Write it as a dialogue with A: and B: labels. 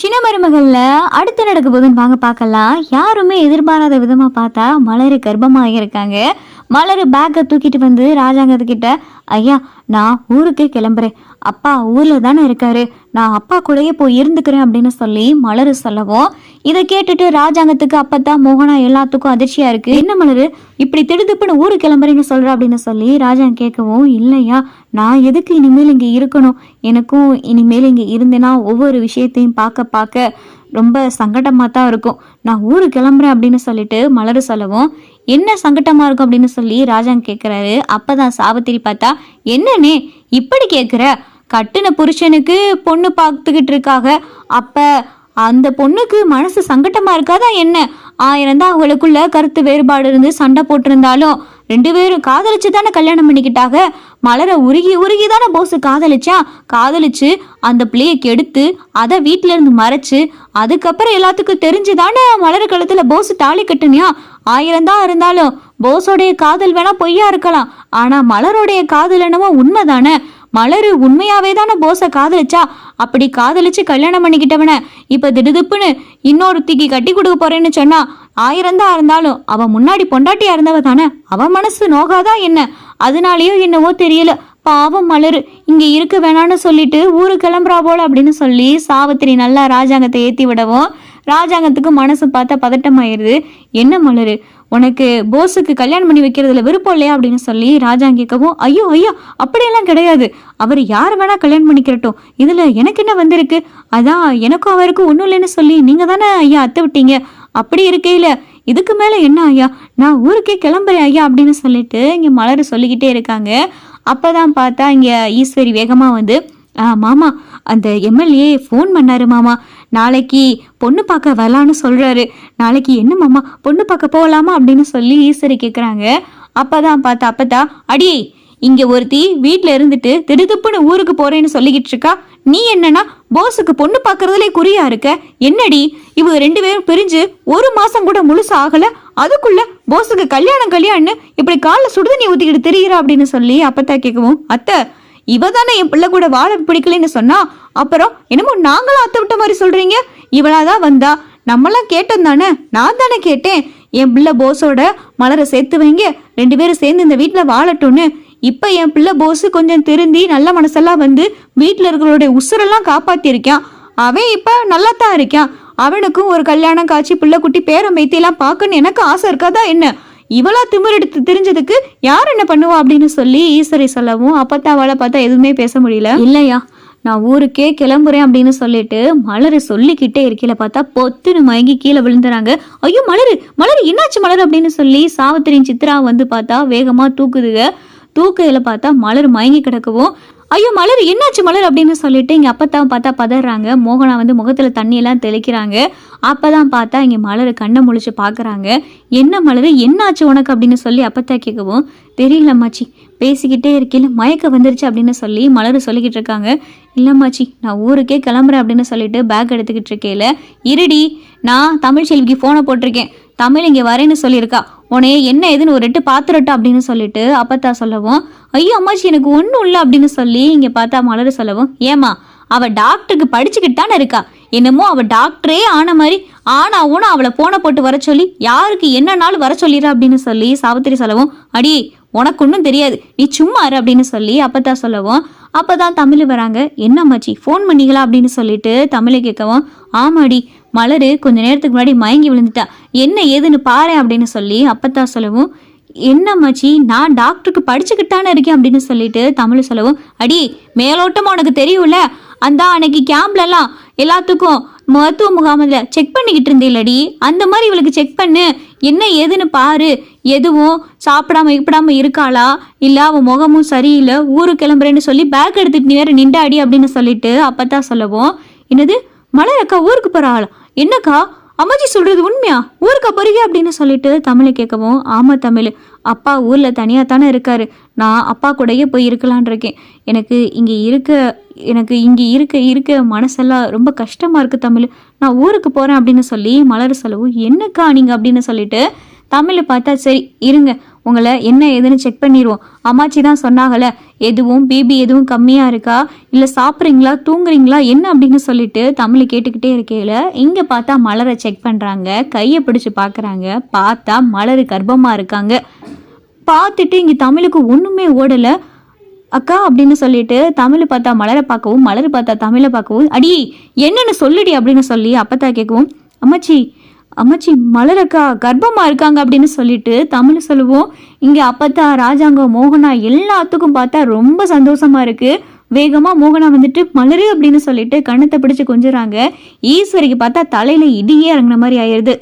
A: சின்ன மருமகள்ல அடுத்து நடக்க போகுதுன்னு வாங்க பார்க்கலாம். யாருமே எதிர்பாராத விதமா பார்த்தா மலர் கர்ப்பமாக இருக்காங்க. மலர் பேக்கை தூக்கிட்டு வந்து ராஜாங்கத்துக்கிட்ட ஐயா நான் ஊருக்கே கிளம்புறேன். அப்பா ஊர்ல தானே இருக்காரு. நான் அப்பா கூடயே போய் இருந்துக்கிறேன் அப்படின்னு சொல்லி மலரு சொல்லவும். இதை கேட்டுட்டு ராஜாங்கத்துக்கு அப்பத்தான் மோகனா எல்லாத்துக்கும் அதிர்ச்சியா இருக்கு. என்ன மலரு இப்படி திடுதுப்புன்னு ஊருக்கு கிளம்புறீங்க சொல்ற அப்படின்னு சொல்லி ராஜாங்க கேட்கவும் இல்லையா நான் எதுக்கு இனிமேல் இங்கே இருக்கணும்? எனக்கும் இனிமேல் இங்கே இருந்தேன்னா ஒவ்வொரு விஷயத்தையும் பார்க்க பார்க்க ரொம்ப சங்கடமாக தான் இருக்கும். நான் ஊரு கிளம்புறேன் அப்படின்னு சொல்லிட்டு மலரு சொல்லவும் என்ன சங்கடமாக இருக்கும்? அப்படின்னு சொல்லி ராஜாங்க கேட்குறாரு அப்பதான் சாவித்திரி பார்த்தா என்னன்னே இப்படி கேட்குற கட்டின புருஷனுக்கு பொண்ணு பார்த்துக்கிட்டு இருக்காங்க அப்போ அந்த பொண்ணுக்கு மனசு சங்கட்டமா இருக்காதா என்ன? ஆயிரம் தான் அவங்களுக்குள்ள கருத்து வேறுபாடு இருந்து சண்டை போட்டிருந்தாலும் ரெண்டு பேரும் காதலிச்சு தானே கல்யாணம் பண்ணிக்கிட்டாங்க மலரை உருகி உருகி தானே போஸ் காதலிச்சா? காதலிச்சு அந்த பிள்ளையை கெடுத்து அதை வீட்ல இருந்து மறைச்சு அதுக்கப்புறம் எல்லாத்துக்கும் தெரிஞ்சு தானே மலர் கழுத்துல போஸ் தாலி கட்டுனியா? ஆயிரம் தான் இருந்தாலும் போஸோடைய காதல் வேணா பொய்யா இருக்கலாம். ஆனா மலருடைய காதல் என்னமோ உண்மைதானே? மலரு உண்மையாவே தானே போஸை காதலிச்சா? அப்படி காதலிச்சு கல்யாணம் பண்ணிக்கிட்டவன இப்ப திடுதிப்புன்னு இன்னொருத்திக்கு கட்டி கொடுக்க போறேன்னு சொன்னா ஆயிரம் தான் இருந்தாலும் அவன் முன்னாடி பொண்டாட்டியா இருந்தவ தானே அவன் மனசு நோகாதா என்ன? அதனாலயோ என்னவோ தெரியல. பாவம் மலரு இங்க இருக்க வேணான்னு சொல்லிட்டு ஊரு கிளம்புறா போல அப்படின்னு சொல்லி சாவித்திரி நல்லா ராஜாங்கத்தை ஏத்தி விடவும் ராஜாங்கத்துக்கு மனசு பார்த்தா பதட்டமாயிருது. என்ன மலரு உனக்கு போஸுக்கு கல்யாணம் பண்ணி வைக்கிறதுல விருப்பம் இல்லையா அப்படின்னு சொல்லி ராஜா கேட்கவும் ஐயோ ஐயோ அப்படியெல்லாம் கிடையாது. அவர் யார் வேணா கல்யாணம் பண்ணிக்கிறட்டும். இதுல எனக்கு என்ன வந்திருக்கு? அதான் எனக்கும் அவருக்கும் ஒன்றும் இல்லைன்னு சொல்லி நீங்க தானே ஐயா அத்தை விட்டீங்க. அப்படி இருக்கையில இதுக்கு மேல என்ன ஐயா? நான் ஊருக்கே கிளம்புறேன் ஐயா அப்படின்னு சொல்லிட்டு இங்க மலர் சொல்லிக்கிட்டே இருக்காங்க. அப்பதான் பார்த்தா இங்க ஈஸ்வரி வேகமா வந்து மாமா அந்த எம்எல்ஏ ஃபோன் பண்ணாரு மாமா நாளைக்கு பொண்ணு பார்க்க வரலான்னு சொல்கிறாரு நாளைக்கு என்ன மாமா பொண்ணு பார்க்க போகலாமா அப்படின்னு சொல்லி ஈஸ்வரி கேட்குறாங்க அப்பதான் பார்த்தா அப்பதா அடி இங்கே ஒருத்தி வீட்டில் இருந்துட்டு திடுதுப்புன்னு ஊருக்கு போகிறேன்னு சொல்லிக்கிட்டு இருக்கா. நீ என்னன்னா போஸுக்கு பொண்ணு பார்க்கறதுலே குறியா இருக்க? என்னடி? இவங்க ரெண்டு பேரும் பிரிஞ்சு ஒரு மாசம் கூட முழுசு ஆகல. அதுக்குள்ள போஸுக்கு கல்யாணம் கல்யாணம்னு இப்படி காலில் சுடுதண்ணி ஊத்திக்கிட்டு தெரியுறா அப்படின்னு சொல்லி அப்பத்தா கேட்கவும் அத்தை இவ தானே என் பிள்ளை கூட வாழ பிடிக்கலன்னு சொன்னா அப்புறம் என்னமோ நாங்களும் அத்தை விட்ட மாதிரி சொல்றீங்க? இவளாதான் வந்தா. நம்மளாம் கேட்டோம் தானே நான் தானே கேட்டேன். என் பிள்ளை போஸோட மலரை சேர்த்து வைங்க. ரெண்டு பேரும் சேர்ந்து இந்த வீட்டில் வாழட்டும்னு. இப்போ என் பிள்ளை போஸு கொஞ்சம் திருந்தி நல்ல மனசெல்லாம் வந்து வீட்டில் இருக்கிறவருடைய உசுரெல்லாம் காப்பாத்திருக்கான் அவன் இப்போ நல்லா தான் இருக்கான். அவனுக்கும் ஒரு கல்யாணம் காட்சி பிள்ளை குட்டி பேரம் வைத்தியெல்லாம் பார்க்கணும்னு எனக்கு ஆசை இருக்காதா என்ன? இவளா திமிரெடுத்து தெரிஞ்சதுக்கு யார் என்ன பண்ணுவா அப்படின்னு சொல்லி ஈஸ்வரி சொல்லவும் அப்பத்தா அவளை பார்த்தா எதுவுமே பேச முடியல. இல்லையா நான் ஊருக்கே கிளம்புறேன் அப்படின்னு சொல்லிட்டு மலரு சொல்லிக்கிட்டே இருக்கையில பார்த்தா பொத்துன்னு மயங்கி கீழே விழுந்துறாங்க. ஐயோ மலரு மலரு என்னாச்சு மலர் அப்படின்னு சொல்லி சாவித்திரியின் சித்ரா வந்து பார்த்தா வேகமா தூக்குதுங்க தூக்கையில பார்த்தா மலர் மயங்கி கிடக்கவும் ஐயோ மலர் என்னாச்சு மலர்? அப்படின்னு சொல்லிட்டு இங்க அப்பத்தான் பார்த்தா பதறாங்க. மோகனா வந்து முகத்துல தண்ணி எல்லாம் தெளிக்கிறாங்க. அப்பதான் பார்த்தா இங்க மலர் கண்ணை முழிச்சு பாக்குறாங்க என்ன மலர்? என்னாச்சு உனக்கு? அப்படின்னு சொல்லி அப்பத்தா கேட்கவும் தெரியலம்மாச்சி பேசிக்கிட்டே இருக்கையில மயக்கம் வந்துருச்சு அப்படின்னு சொல்லி மலர் சொல்லிக்கிட்டு இருக்காங்க. இல்லம்மாச்சி நான் ஊருக்கே கிளம்புறேன் அப்படின்னு சொல்லிட்டு பேக் எடுத்துக்கிட்டு இருக்கையில இருடி நான் தமிழ் செல்விக்கு ஃபோனை போட்டிருக்கேன். தமிழ் இங்கே வரேன்னு சொல்லியிருக்கா. உன்னைய என்ன ஏதுன்னு ஒரு எட்டு பாத்துரட்டா அப்படின்னு சொல்லிட்டு அப்பத்தா சொல்லவும் ஐயோ அம்மாச்சி எனக்கு ஒன்றும் இல்லை அப்படின்னு சொல்லி இங்கே பார்த்தா மலர் சொல்லவும் ஏமா அவள் டாக்டருக்கு படிச்சுக்கிட்டு தானே இருக்கா. என்னமோ அவள் டாக்டரே ஆன மாதிரி ஆனா ஊனா அவளை போன போட்டு வர சொல்லி யாருக்கு என்னன்னாலும் வர சொல்லிடுறா அப்படின்னு சொல்லி சாவித்திரி சொல்லவும் அடி உனக்கு ஒன்றும் தெரியாது. நீ சும்மா இரு அப்படின்னு சொல்லி அப்பதான் சொல்லவும் அப்பதான் தமிழ் வராங்க. என்ன மச்சி ஃபோன் பண்ணிக்கலாம் அப்படின்னு சொல்லிட்டு தமிழை கேட்கவும் ஆமாடி மலரு கொஞ்ச நேரத்துக்கு முன்னாடி மயங்கி விழுந்துட்டா. என்ன ஏதுன்னு பாரு அப்படின்னு சொல்லி அப்பதான் சொல்லவும் என்ன மச்சி நான் டாக்டருக்கு படிச்சுக்கிட்டானே இருக்கேன் அப்படின்னு சொல்லிட்டு தமிழ் சொல்லவும் அடி மேலோட்டமா உனக்கு தெரியும்ல? அந்த அன்னைக்கு கேம்ப்லலாம் எல்லாத்துக்கும் மருத்துவ முகாமில் செக் பண்ணிக்கிட்டு இருந்தீங்களடி அந்த மாதிரி இவளுக்கு செக் பண்ணு. என்ன ஏதுன்னு பாரு. எதுவும் சாப்பிடாம இப்படாம இருக்காளா? இல்லை அவன் முகமும் சரியில்லை. ஊருக்கு கிளம்புறேன்னு சொல்லி பேக் எடுத்துட்டு நீ வேற நிண்டாடி அப்படின்னு சொல்லிட்டு அப்பதான் சொல்லவும். என்னது? மலர் அக்கா ஊருக்கு போறாளா? என்னக்கா? அம்மாஜி சொல்றது உண்மையா? ஊருக்கு போறீங்க அப்படின்னு சொல்லிட்டு தமிழை கேட்கவும் ஆமா தமிழ். அப்பா ஊர்ல தனியா தானே இருக்காரு. நான் அப்பா கூடயே போய் இருக்கலான் இருக்கேன். எனக்கு இங்க இருக்க எனக்கு இங்க இருக்க இருக்க மனசெல்லாம் ரொம்ப கஷ்டமா இருக்கு தமிழ். நான் ஊருக்கு போறேன் அப்படின்னு சொல்லி மலர் சொல்லவும் என்னக்கா நீங்க? அப்படின்னு சொல்லிட்டு தமிழை பார்த்தா சரி இருங்க. உங்களை என்ன ஏதுன்னு செக் பண்ணிடுவோம் அம்மாச்சி தான் சொன்னாங்கல்ல எதுவும் பிபி எதுவும் கம்மியாக இருக்கா? இல்லை சாப்பிட்றீங்களா? தூங்குறீங்களா? என்ன அப்படின்னு சொல்லிட்டு தமிழ் கேட்டுக்கிட்டே இருக்கையில் இங்கே பார்த்தா மலரை செக் பண்ணுறாங்க கையை பிடிச்சி பார்க்குறாங்க. பார்த்தா மலர் கர்ப்பமாக இருக்காங்க. பார்த்துட்டு இங்கே தமிழுக்கு ஒன்றுமே ஓடலை. அக்கா அப்படின்னு சொல்லிட்டு தமிழை பார்த்தா மலரை பார்க்கவும் மலர் பார்த்தா தமிழை பார்க்கவும் அடி என்னன்னு சொல்லுடி அப்படின்னு சொல்லி அப்பத்தா கேட்கவும் அம்மாச்சி அம்மாச்சி மலரக்கா கர்ப்பமாக இருக்காங்க அப்படின்னு சொல்லிட்டு தமிழ் சொல்லுவோம். இங்கே அப்பத்தா ராஜாங்கம் மோகனா எல்லாத்துக்கும் பார்த்தா ரொம்ப சந்தோஷமாக இருக்குது வேகமாக மோகனா வந்துட்டு மலரு அப்படின்னு சொல்லிட்டு கண்ணத்தை பிடிச்சி கொஞ்சுறாங்க. ஈஸ்வரிக்கு பார்த்தா தலையில் இடியே இறங்குன மாதிரி ஆயிடுது